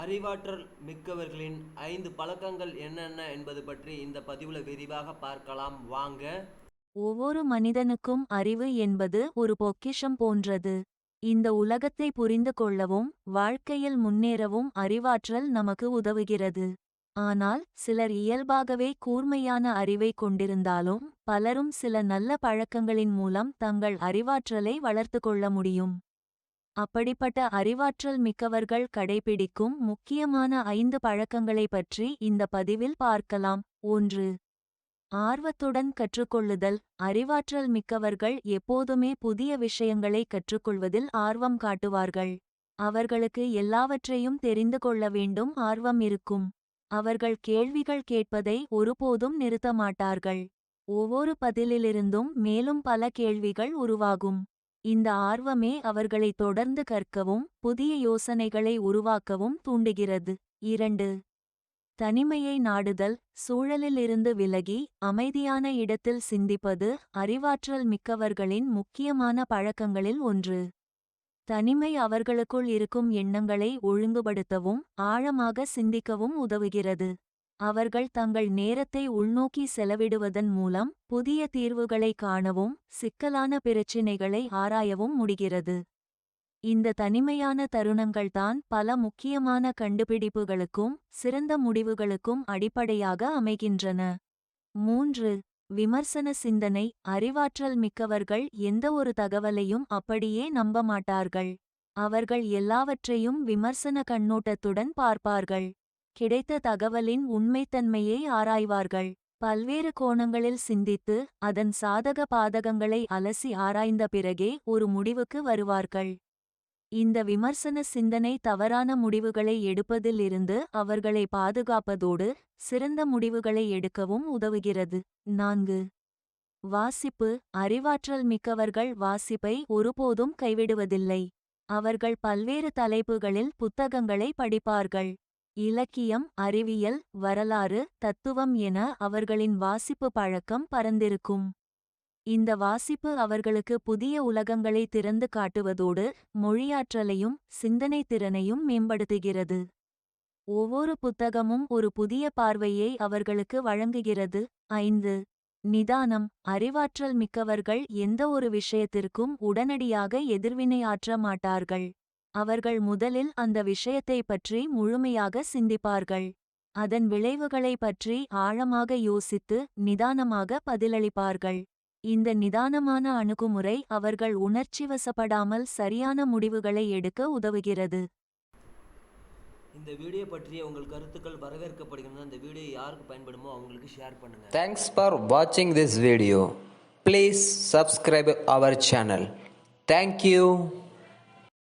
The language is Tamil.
அறிவாற்றல் மிக்கவர்களின் ஐந்து பழக்கங்கள் என்னென்ன என்பது பற்றி இந்த பதிவில் விரிவாக பார்க்கலாம். வாங்க. ஒவ்வொரு மனிதனுக்கும் அறிவு என்பது ஒரு பொக்கிஷம் போன்றது. இந்த உலகத்தை புரிந்து கொள்ளவும் வாழ்க்கையில் முன்னேறவும் அறிவாற்றல் நமக்கு உதவுகிறது. ஆனால் சிலர் இயல்பாகவே கூர்மையான அறிவை கொண்டிருந்தாலும் பலரும் சில நல்ல பழக்கங்களின் மூலம் தங்கள் அறிவாற்றலை வளர்த்து கொள்ள முடியும். அப்படிப்பட்ட அறிவாற்றல் மிக்கவர்கள் கடைபிடிக்கும் முக்கியமான ஐந்து பழக்கங்களை பற்றி இந்த பதிவில் பார்க்கலாம். ஒன்று ஆர்வத்துடன் கற்றுக்கொள்ளுதல். அறிவாற்றல் மிக்கவர்கள் எப்போதுமே புதிய விஷயங்களை கற்றுக்கொள்வதில் ஆர்வம் காட்டுவார்கள். அவர்களுக்கு எல்லாவற்றையும் தெரிந்து கொள்ள வேண்டும் ஆர்வம் இருக்கும். அவர்கள் கேள்விகள் கேட்பதை ஒருபோதும் நிறுத்த மாட்டார்கள். ஒவ்வொரு பதிலிலிருந்தும் மேலும் பல கேள்விகள் உருவாகும். இந்த ஆர்வமே அவர்களை தொடர்ந்து கற்கவும் புதிய யோசனைகளை உருவாக்கவும் தூண்டுகிறது. இரண்டு. தனிமையை நாடுதல். சூழலிலிருந்து விலகி அமைதியான இடத்தில் சிந்திப்பது அறிவாற்றல் மிக்கவர்களின் முக்கியமான பழக்கங்களில் ஒன்று. தனிமை அவர்களுக்குள் இருக்கும் எண்ணங்களை ஒழுங்குபடுத்தவும் ஆழமாக சிந்திக்கவும் உதவுகிறது. அவர்கள் தங்கள் நேரத்தை உள்நோக்கி செலவிடுவதன் மூலம் புதிய தீர்வுகளை காணவும் சிக்கலான பிரச்சினைகளை ஆராயவும் முடிகிறது. இந்த தனிமையான தருணங்கள்தான் பல முக்கியமான கண்டுபிடிப்புகளுக்கும் சிறந்த முடிவுகளுக்கும் அடிப்படையாக அமைகின்றன. மூன்று விமர்சன சிந்தனை அறிவாற்றல் மிக்கவர்கள் எந்த ஒரு தகவலையும் அப்படியே நம்ப மாட்டார்கள் அவர்கள் எல்லாவற்றையும் விமர்சன கண்ணோட்டத்துடன் பார்ப்பார்கள். கிடைத்த தகவலின் உண்மைத்தன்மையை ஆராய்வார்கள். பல்வேறு கோணங்களில் சிந்தித்து அதன் சாதக பாதகங்களை அலசி ஆராய்ந்த பிறகே ஒரு முடிவுக்கு வருவார்கள். இந்த விமர்சன சிந்தனை தவறான முடிவுகளை எடுப்பதில் இருந்து அவர்களை பாதுகாப்பதோடு சிறந்த முடிவுகளை எடுக்கவும் உதவுகிறது. நான்கு. வாசிப்பு. அறிவாற்றல் மிக்கவர்கள் வாசிப்பை ஒருபோதும் கைவிடுவதில்லை. அவர்கள் பல்வேறு தலைப்புகளில் புத்தகங்களை படிப்பார்கள். இலக்கியம் அறிவியல் வரலாறு தத்துவம் என அவர்களின் வாசிப்பு பழக்கம் பரந்திருக்கும். இந்த வாசிப்பு அவர்களுக்கு புதிய உலகங்களை திறந்து காட்டுவதோடு மொழியாற்றலையும் சிந்தனை திறனையும் மேம்படுத்துகிறது. ஒவ்வொரு புத்தகமும் ஒரு புதிய பார்வையை அவர்களுக்கு வழங்குகிறது. ஐந்து. நிதானம். அறிவாற்றல் மிக்கவர்கள் எந்த ஒரு விஷயத்திற்கும் உடனடியாக எதிர்வினையாற்ற மாட்டார்கள். அவர்கள் முதலில் அந்த விஷயத்தை பற்றி முழுமையாக சிந்திப்பார்கள் அதன் விளைவுகளை பற்றி ஆழமாக யோசித்து நிதானமாக பதிலளிப்பார்கள் இந்த நிதானமான அணுகுமுறை அவர்கள் உணர்ச்சிவசப்படாமல் சரியான முடிவுகளை எடுக்க உதவுகிறது இந்த வீடியோ பற்றிய உங்கள் கருத்துக்கள் வரவேற்கப்படுகின்றன இந்த வீடியோ யாருக்கு பயன்படுமோ அவங்களுக்கு ஷேர் பண்ணுங்க Thanks for watching this video. Please subscribe our channel. Thank you.